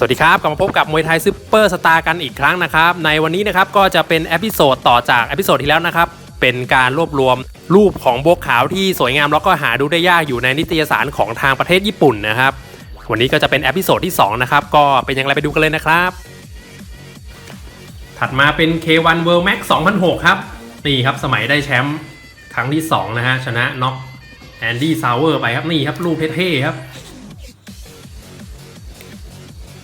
สวัสดีครับ กลับมาพบกับมวยไทยซูเปอร์สตาร์กันอีกครั้งนะครับ ในวันนี้นะครับก็จะเป็นเอพิโซดต่อจากเอพิโซดที่แล้วนะครับ เป็นการรวบรวมรูปของโบวขาวที่สวยงามแล้วก็หาดูได้ยากอยู่ในนิตยสารของทางประเทศญี่ปุ่นนะครับ วันนี้ก็จะเป็นเอพิโซดที่ 2 นะครับ ก็เป็นอย่างไรไปดูกันเลยนะครับ ถัดมาเป็น K1 World Max 2006 ครับ นี่ครับสมัยได้แชมป์ครั้งที่ 2 นะฮะชนะน็อกแอนดี้ซาวเวอร์ไปครับนี่ครับรูปเท่ๆครับ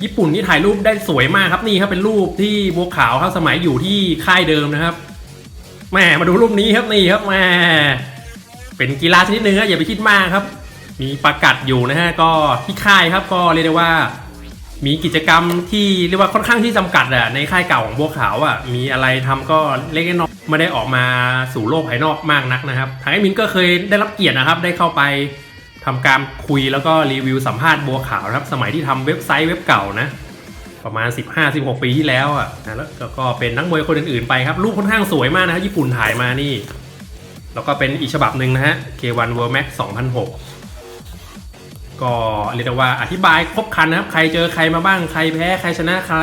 ญี่ปุ่นนี่ถ่ายรูปได้สวยมากครับนี่ครับเป็นรูปที่บัวขาวครับสมัยอยู่ที่ค่ายเดิมนะครับแหม่มาดูรูปนี้ครับนี่ครับแหม่เป็นกีฬาชนิดนึงครับอย่าไปคิดมากครับ มีประกาศอยู่นะฮะก็ที่ค่ายครับก็เรียกได้ว่า มีกิจกรรมที่เรียกว่าค่อนข้างที่จำกัดอะในค่ายเก่าของบัวขาวอะมีอะไรทำก็เล็กน้อยไม่ได้ออกมาสู่โลกภายนอกมากนักนะครับทางแอดมินก็เคยได้รับเกียรตินะครับ ได้เข้าไป ทำการคุยแล้วก็รีวิวสัมภาษณ์บัวขาวนะครับ สมัยที่ทำเว็บไซต์เว็บเก่านะประมาณ 15-16 ปีที่แล้วอะนะแล้วก็เป็นนักมวยคนอื่นๆไปครับรูปค่อนข้างสวยมากนะญี่ปุ่นถ่ายมานี่ แล้วก็เป็นอีกฉบับหนึ่งนะฮะ K1 World Max 2006 ก็เรียกได้ว่าอธิบายครบครันนะครับ ใครเจอใครมาบ้างใครแพ้ใครชนะใคร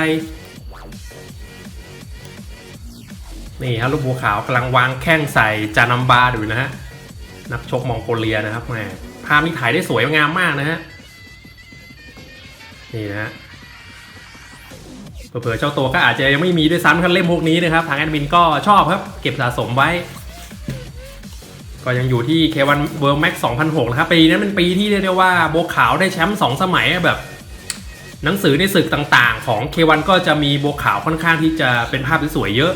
นี่ครับลูกบัวขาวกำลังวางแข้งใส่จานัมบาอยู่นะฮะ นักชกมองโกเลียนะครับแมภาพนี้ถ่ายได้สวยงามมากนะฮะ นี่นะฮะเผื่อเจ้าตัวก็อาจจะยังไม่มีด้วยซ้ำครับเล่มพวกนี้นะครับ ทางแอดมินก็ชอบครับ เก็บสะสมไว้ ก็ยังอยู่ที่ K1 World Max 2006 นะครับ ปีนั้นเป็นปีที่เรียกได้ว่าโบขาวได้แชมป์2สมัยแบบ หนังสือในศึกต่างๆ ของ K1 ก็จะมีโบขาวค่อนข้างที่จะเป็นภาพที่สวยเยอะ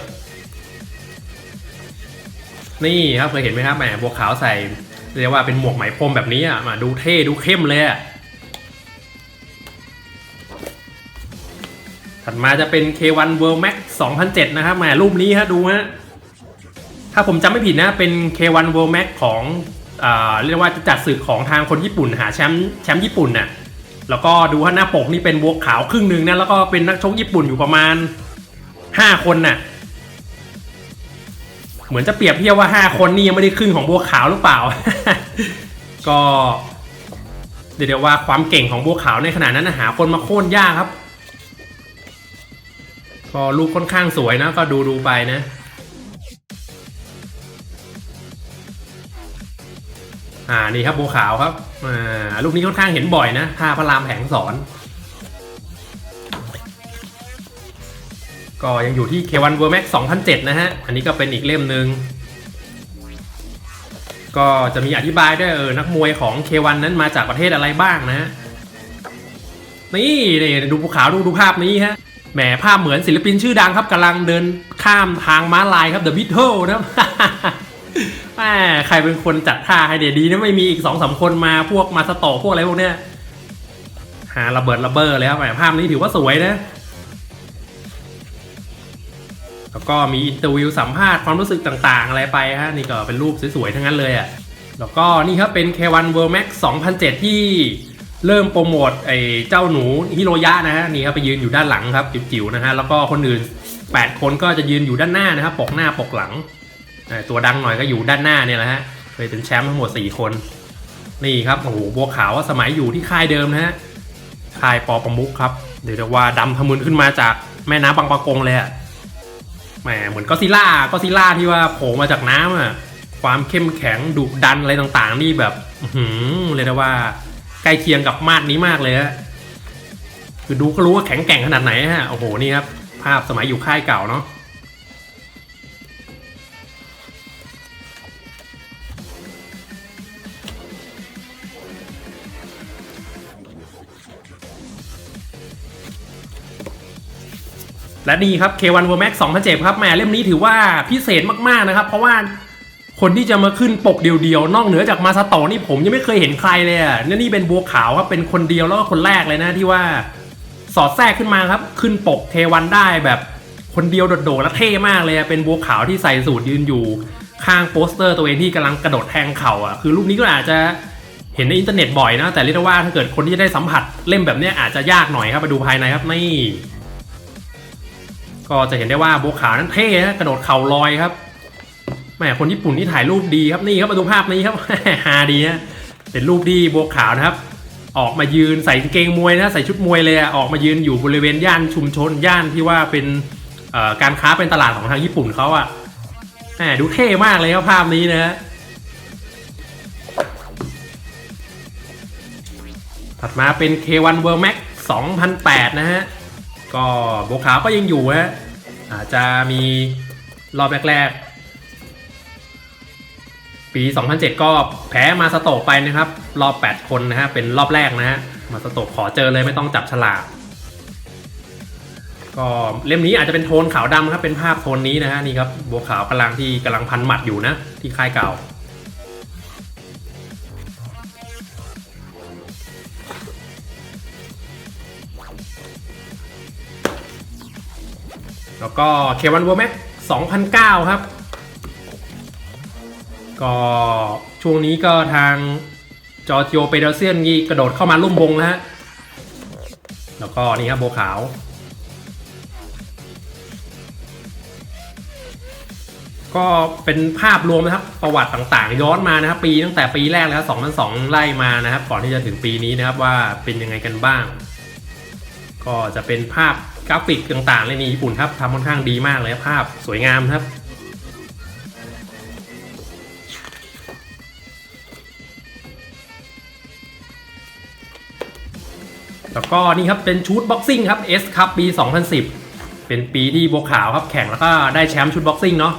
นี่ครับเคยเห็นไหมครับแหมโบวขาวใส่ เรียกว่าเป็นหมวกไหมพรมแบบนี้อะมาดูเท่ดูเข้มเลยอะถัดมาจะเป็น K1 World Max 2007 นะครับแหมรูปนี้ฮะดูฮะถ้าผมจำไม่ผิดนะเป็น K1 World Max ของเรียกว่าจะจัดศึกของทางคนญี่ปุ่นหาแชมป์แชมป์ญี่ปุ่นน่ะแล้วก็ดูว่าหน้าปกนี่เป็นบัวขาวครึ่งหนึ่งนะแล้วก็เป็นนักชกญี่ปุ่นอยู่ประมาณ 5 คนน่ะ มือนจะเปรียบเทียบว่า 5 คนนี่ยังไม่ได้ครึ่งของบัวขาวหรือเปล่า ก็เดี๋ยวว่าความเก่งของบัวขาวในขณะนั้นหาคนมาโค่นยากครับ ก็รูปค่อนข้างสวยนะก็ดูดูไปนะอ่านี่ครับบัวขาวครับอ่ารูปนี้ค่อนข้างเห็นบ่อยนะท่าพระรามแผงสอน ก็ยังอยู่ที่ K1 World Max 2007 นะฮะ อันนี้ก็เป็นอีกเล่มหนึ่ง ก็จะมีอธิบายด้วยเออนักมวยของ K1 นั้นมาจากประเทศอะไรบ้างนะ นี่นี่ดูภูเขาดูดูภาพนี้ฮะ แหมภาพเหมือนศิลปินชื่อดังครับกำลังเดินข้ามทางม้าลายครับ The Beatles นะแหมใครเป็นคนจัดท่าให้เดี๋ยวดีนะไม่มีอีกสองสามคนมาพวกมาสตอพวกอะไรพวกเนี้ยหาระเบิดระเบ้อเลยครับแหมภาพนี้ถือว่าสวยนะ แล้วก็มีอินเตอร์วิวสัมภาษณ์ความรู้สึกต่างๆ อะไรไปฮะนี่ก็เป็นรูปสวยๆ ทั้งนั้นเลยอะ่ะแล้วก็นี่ครับเป็น K1 World Max 2007 ที่เริ่มโปรโมทไอ้เจ้าหนูฮิโรยะนะฮะนี่ครับไปยืนอยู่ด้านหลังครับจิ๋วๆนะฮะแล้วก็คนอื่น 8 คนก็จะยืนอยู่ด้านหน้านะครับปกหน้าปกหลัง ตัวดังหน่อยก็อยู่ด้านหน้าเนี่ยแหละฮะเคยเป็นแชมป์ทั้งหมด 4 คนนี่ครับโอ้โหบัวขาวว่าสมัยอยู่ที่ค่ายเดิมนะฮะค่ายปอประมุกครับเดี๋ยวจะว่าดำทะมึนขึ้นมาจากแม่น้ำบางปะกงเลยอะ แหมเหมือนก็ซิล่าก็ซิล่าที่ว่าโผล่มาจากน้ำอะความเข้มแข็งดุดันอะไรต่างๆ นี่แบบหืมเลยนะว่าใกล้เคียงกับมาดนี้มากเลยฮะคือดูก็รู้ว่าแข็งแกร่งขนาดไหนฮะโอ้โหนี่ครับภาพสมัยอยู่ค่ายเก่าเนาะ และนี่ครับ K1 World Max 2007ครับแหมเล่มนี้ถือว่าพิเศษมากๆนะครับ เพราะว่าคนที่จะมาขึ้นปกเดียวๆ นอกเหนือจากมาสตะนี่ผมยังไม่เคยเห็นใครเลยอะนี่นี่เป็นบัวขาวครับเป็นคนเดียวแล้วก็คนแรกเลยนะที่ว่าสอดแทรกขึ้นมาครับ ขึ้นปก K1 ได้แบบคนเดียวโดดๆและเท่มากเลยอะเป็นบัวขาวที่ใส่สูทยืนอยู่ ข้างโปสเตอร์ตัวเองที่กำลังกระโดดแทงเข่าอะคือรูปนี้ก็อาจจะเห็นในอินเทอร์เน็ตบ่อยนะแต่เรียกว่าถ้าเกิดคนที่ได้สัมผัสเล่มแบบนี้อาจจะยากหน่อยครับไปดูภายในครับนี่ ก็จะเห็นได้ว่าบัวขาวนั้นเท่นะกระโดดเข่าลอยครับแหมคนญี่ปุ่นที่ถ่ายรูปดีครับนี่ครับมาดูภาพนี้ครับฮาดีนะเป็นรูปที่บัวขาวนะครับ ออกมายืนใส่กางเกงมวยนะใส่ชุดมวยเลยอะออกมายืนอยู่บริเวณย่านชุมชนย่านที่ว่าเป็นการค้าเป็นตลาดของทางญี่ปุ่นเขาอะแหมดูเท่มากเลยครับภาพนี้นะฮะถัดมาเป็น K1 World Max 2008 นะฮะ ก็โบวขาวก็ยังอยู่ฮะอาจจะมีรอบแรกๆ ปี 2007 ก็แพ้มาสโตกไปนะครับ รอบ 8 คนนะฮะ เป็นรอบแรกนะฮะ มาสโตกขอเจอเลยไม่ต้องจับฉลากก็เล่มนี้อาจจะเป็นโทนขาวดำครับ เป็นภาพโทนนี้นะฮะนี่ครับบัวขาวกำลังที่กำลังพันหมัดอยู่นะ ที่ค่ายเก่า แล้วก็เควันวอร์แม็ก2009 ครับ ก็ช่วงนี้ก็ทางจอร์จิโอเปเดเซียนนี่กระโดดเข้ามาลุ่มวงนะฮะ แล้วก็นี่ครับโบขาว ก็เป็นภาพรวมนะครับ ประวัติต่างๆ ย้อนมานะครับ ปีตั้งแต่ปีแรกแล้วครับ2002 ไล่มานะครับ ก่อนที่จะถึงปีนี้นะครับว่าเป็นยังไงกันบ้าง ก็จะเป็นภาพ กราฟิกต่างๆเลยนี่ญี่ปุ่นครับทำค่อนข้างดีมากเลยภาพสวยงามครับแล้วก็นี่ครับเป็นชุดบ็อกซิ่งครับ S ครับปี 2010 เป็นปีที่บัวขาวครับแข่งแล้วก็ได้แชมป์ชุดบ็อกซิ่งเนาะ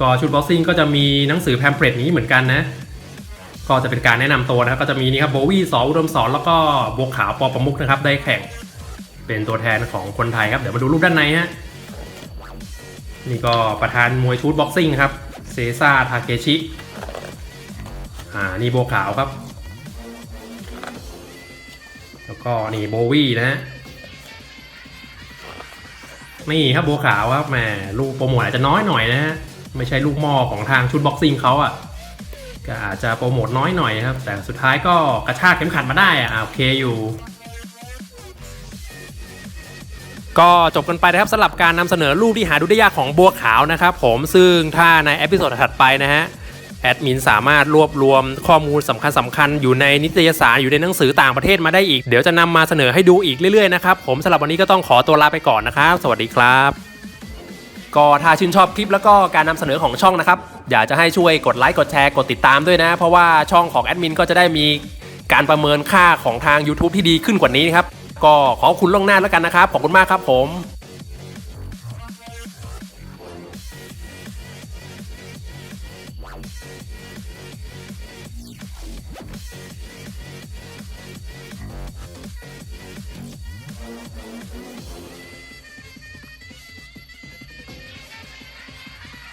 ก็ชุดบ็อกซิ่งก็จะมีหนังสือแพมเพลตนี้เหมือนกันนะ ก็จะเป็นการแนะนำตัวนะครับก็จะมีนี่ครับโบวี่สออุดมสอนแล้วก็บัวขาวปอประมุกนะครับได้แข่ง เป็นตัวแทนของคนไทยครับ เดี๋ยวมาดูรูปด้านในฮะ นี่ก็ประธานมวยชุดบ็อกซิ่งครับ เซซ่า ทาเคชิ อ่า นี่โบขาวครับ แล้วก็นี่โบวี่นะฮะ นี่ครับโบขาวครับแหมลูกโปรโมทอาจจะน้อยหน่อยนะฮะ ไม่ใช่ลูกหม้อของทางชุดบ็อกซิ่งเขาอะ่ะก็อาจจะโปรโมทน้อยหน่อยครับ แต่สุดท้ายก็กระชากเข็มขัดมาได้อะอะโอเคอยู่ ก็จบกันไปนะครับสำหรับการนำเสนอรูปที่หาดูได้ยากของบัวขาวนะครับผมซึ่งถ้าในเอพิโซดถัดไปนะฮะแอดมินสามารถรวบรวมข้อมูลสำคัญสำคัญอยู่ในนิตยสารอยู่ในหนังสือต่างประเทศมาได้อีก เดี๋ยวจะนำมาเสนอให้ดูอีกเรื่อยๆนะครับผมสำหรับวันนี้ก็ต้องขอตัวลาไปก่อนนะครับ สวัสดีครับ ก็ถ้าชื่นชอบคลิปแล้วก็การนำเสนอของช่องนะครับ อยากจะให้ช่วยกดไลค์กดแชร์กดติดตามด้วยนะ เพราะว่าช่องของแอดมินก็จะได้มีการประเมินค่าของทาง YouTube ที่ดีขึ้นกว่านี้ครับ ก็ขอคุณล่งหน้าแล้วกันนะครับ ขอบคุณมากครับผม